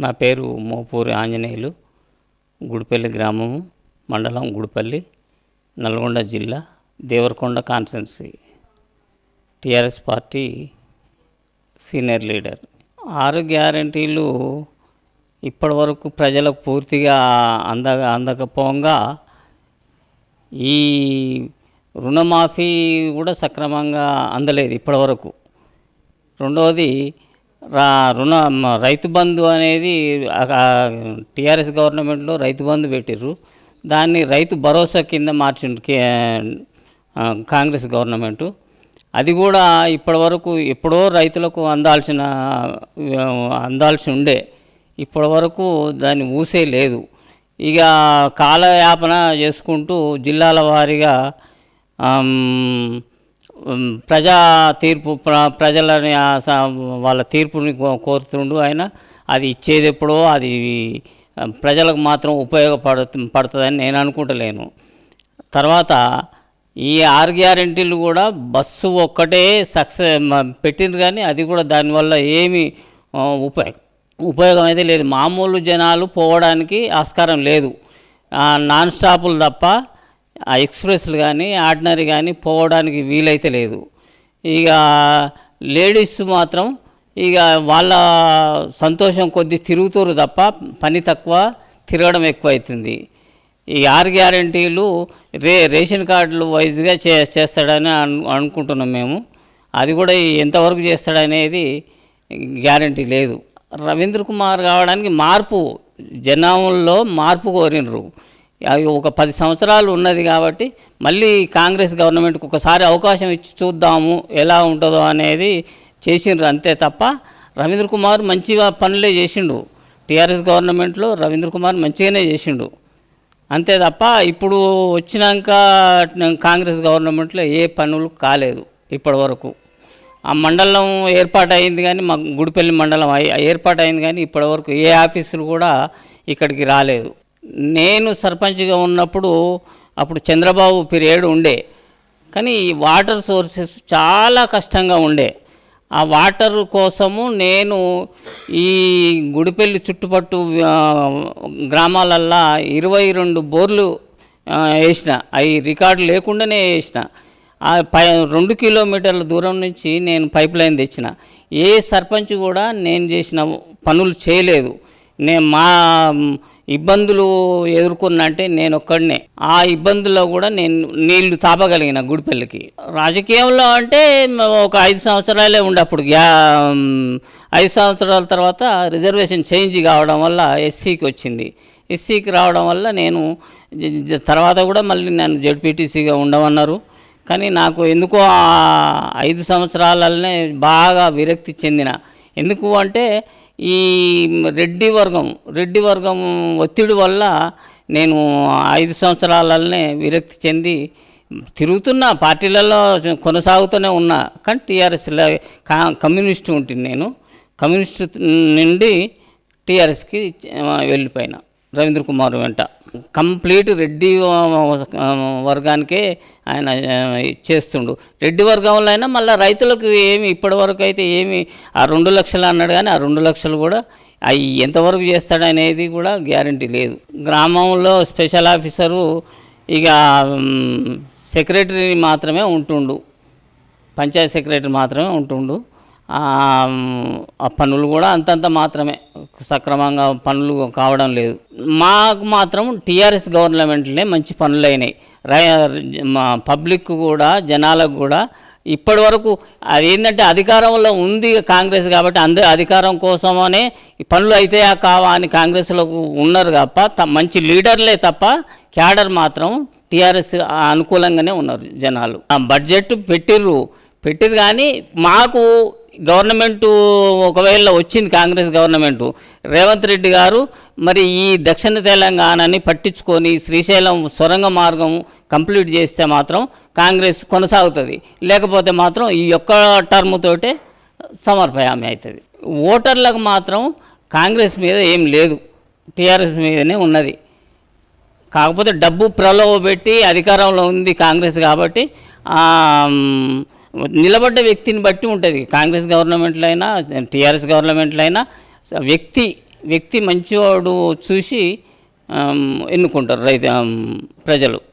నా పేరు మోపూరి ఆంజనేయులు. గుడిపల్లి గ్రామము మండలం గుడిపల్లి నల్గొండ జిల్లా Devarakonda constituency. TRS party senior leader. ఆరు గ్యారంటీలు ఇప్పటివరకు ప్రజలకు పూర్తిగా అంద అందకపోగా ఈ రుణమాఫీ కూడా సక్రమంగా అందలేదు ఇప్పటివరకు. రెండవది రుణ రైతు బంధు అనేది టీఆర్ఎస్ గవర్నమెంట్లో రైతు బంధు పెట్టిర్రు. దాన్ని రైతు భరోసా కింద మార్చిండు కే- కాంగ్రెస్ గవర్నమెంటు. అది కూడా ఇప్పటివరకు ఎప్పుడో రైతులకు అందాల్సిన అందాల్సి ఉండే. ఇప్పటివరకు దాన్ని ఊసే లేదు. ఇక కాలయాపన చేసుకుంటూ జిల్లాల వారీగా ప్రజా తీర్పు ప్ర- ప్రజలని వాళ్ళ తీర్పుని కో- కోరుతుండు ఆయన. అది ఇచ్చేది ఎప్పుడో అది ప్రజలకు మాత్రం ఉపయోగపడు పడుతుందని నేను అనుకుంటలేను. తర్వాత ఈ ఆరు గ్యారెంటీలు కూడా బస్సు ఒక్కటే సక్సెస్ పెట్టిండ్రు కానీ అది కూడా దానివల్ల ఏమి ఉపయోగం ఉపయోగం అయితే లేదు. మామూలు జనాలు పోవడానికి ఆస్కారం లేదు. నాన్ స్టాపులు తప్ప ఆ ఎక్స్ప్రెస్లు కానీ ఆర్డినరీ కానీ పోవడానికి వీలైతే లేదు. ఇక లేడీస్ మాత్రం ఇక వాళ్ళ సంతోషం కొద్ది తిరుగుతారు తప్ప పని తక్కువ తిరగడం ఎక్కువ అవుతుంది ఈ ఆరు గ్యారంటీలు రే రేషన్ కార్డులు వైజ్గా చే చేస్తాడని అను అనుకుంటున్నాం మేము. అది కూడా ఎంతవరకు చేస్తాడనేది గ్యారంటీ లేదు. రవీంద్ర కుమార్ కావడానికి మార్పు జనంలో మార్పు కోరినరు. ఒక పది సంవత్సరాలు ఉన్నది కాబట్టి మళ్ళీ కాంగ్రెస్ గవర్నమెంట్కి ఒకసారి అవకాశం ఇచ్చి చూద్దాము ఎలా ఉంటుందో అనేది చేసిండ్రు అంతే తప్ప రవీంద్ర కుమార్ మంచిగా పనులే చేసిండు. టీఆర్ఎస్ గవర్నమెంట్లో రవీంద్ర కుమార్ మంచిగానే చేసిండు. అంతే తప్ప ఇప్పుడు వచ్చినాక కాంగ్రెస్ గవర్నమెంట్లో ఏ పనులు కాలేదు ఇప్పటి వరకు ఆ మండలం ఏర్పాటు అయింది కానీ మా గుడిపల్లి మండలం ఏర్పాటైంది ఏర్పాటు అయింది కానీ ఇప్పటివరకు ఏ ఆఫీసులు కూడా ఇక్కడికి రాలేదు. నేను సర్పంచ్గా ఉన్నప్పుడు అప్పుడు చంద్రబాబు పీరియడ్ ఉండే. కానీ ఈ వాటర్ సోర్సెస్ చాలా కష్టంగా ఉండే. ఆ వాటర్ కోసము నేను ఈ గుడిపల్లి చుట్టుపట్టు గ్రామాలల్లా గ్రామాలల్లో ఇరవై రెండు బోర్లు వేసిన అవి రికార్డు లేకుండానే వేసిన ఆ పై రెండు కిలోమీటర్ల దూరం నుంచి నేను పైప్ లైన్ తెచ్చిన. ఏ సర్పంచ్ కూడా నేను చేసిన పనులు చేయలేదు. నేను మా ఇబ్బందులు ఎదుర్కొన్నంటే నేను ఒక్కడినే ఆ ఇబ్బందుల్లో కూడా నేను నీళ్ళు తాపగలిగిన గుడిపల్లికి. రాజకీయంలో అంటే ఒక ఐదు సంవత్సరాలే ఉండప్పుడు గ్యా ఐదు సంవత్సరాల తర్వాత రిజర్వేషన్ చేంజ్ కావడం వల్ల ఎస్సీకి వచ్చింది. ఎస్సీకి రావడం వల్ల నేను తర్వాత కూడా మళ్ళీ నన్ను జడ్పీటీసీగా ఉండమన్నారు. కానీ నాకు ఎందుకో ఐదు సంవత్సరాలనే బాగా విరక్తి చెందిన. ఎందుకు అంటే ఈ రెడ్డి వర్గం రెడ్డి వర్గం ఒత్తిడి వల్ల నేను ఐదు సంవత్సరాలనే విరక్తి చెంది తిరుగుతున్నా పార్టీలలో కొనసాగుతూనే ఉన్నా. కానీ టీఆర్ఎస్లో కమ్యూనిస్ట్ ఉంటుంది నేను. కమ్యూనిస్ట్ నుండి టీఆర్ఎస్కి వెళ్ళిపోయినా రవీంద్ర కుమార్ వెంట. కంప్లీట్ రెడ్డి వర్గానికే ఆయన చేస్తుండు. రెడ్డి వర్గంలో అయినా మళ్ళీ రైతులకు ఏమి ఇప్పటివరకు అయితే ఏమి ఆ రెండు లక్షలు అన్నాడు కానీ ఆ రెండు లక్షలు కూడా అవి ఎంతవరకు చేస్తాడనేది కూడా గ్యారంటీ లేదు. గ్రామంలో స్పెషల్ ఆఫీసరు ఇక సెక్రటరీ మాత్రమే ఉంటుండు. పంచాయత్ సెక్రటరీ మాత్రమే ఉంటుండు. ఆ పనులు కూడా అంతంత మాత్రమే. సక్రమంగా పనులు కావడం లేదు. మాకు మాత్రం టీఆర్ఎస్ గవర్నమెంట్లే మంచి పనులు అయినాయి రై మా పబ్లిక్ కూడా జనాలకు కూడా ఇప్పటి వరకు అది ఏంటంటే అధికారంలో ఉంది కాంగ్రెస్ కాబట్టి అందరి అధికారం కోసమనే ఈ పనులు అయితే కావా అని కాంగ్రెస్లో ఉన్నారు తప్ప త- మంచి లీడర్లే తప్ప క్యాడర్ మాత్రం టీఆర్ఎస్ అనుకూలంగానే ఉన్నారు జనాలు. ఆ బడ్జెట్ పెట్టిర్రు. పెట్టిర్రు కానీ మాకు గవర్నమెంట్ ఒకవేళ వచ్చింది కాంగ్రెస్ గవర్నమెంట్ రేవంత్ రెడ్డి గారు మరి ఈ దక్షిణ తెలంగాణని పట్టించుకొని శ్రీశైలం సొరంగ మార్గం కంప్లీట్ చేస్తే మాత్రం కాంగ్రెస్ కొనసాగుతుంది. లేకపోతే మాత్రం ఈ యొక్క టర్మ్ తోటే సమర్పయామి అవుతుంది. ఓటర్లకు మాత్రం కాంగ్రెస్ మీద ఏం లేదు. టీఆర్ఎస్ మీదనే ఉన్నది. కాకపోతే డబ్బు ప్రలోభ పెట్టి అధికారంలో ఉంది కాంగ్రెస్ కాబట్టి నిలబడ్డ వ్యక్తిని బట్టి ఉంటుంది. కాంగ్రెస్ గవర్నమెంట్లో అయినా టీఆర్ఎస్ గవర్నమెంట్లో అయినా వ్యక్తి వ్యక్తి మంచివాడు చూసి ఎన్నుకుంటారు రైతు ప్రజలు.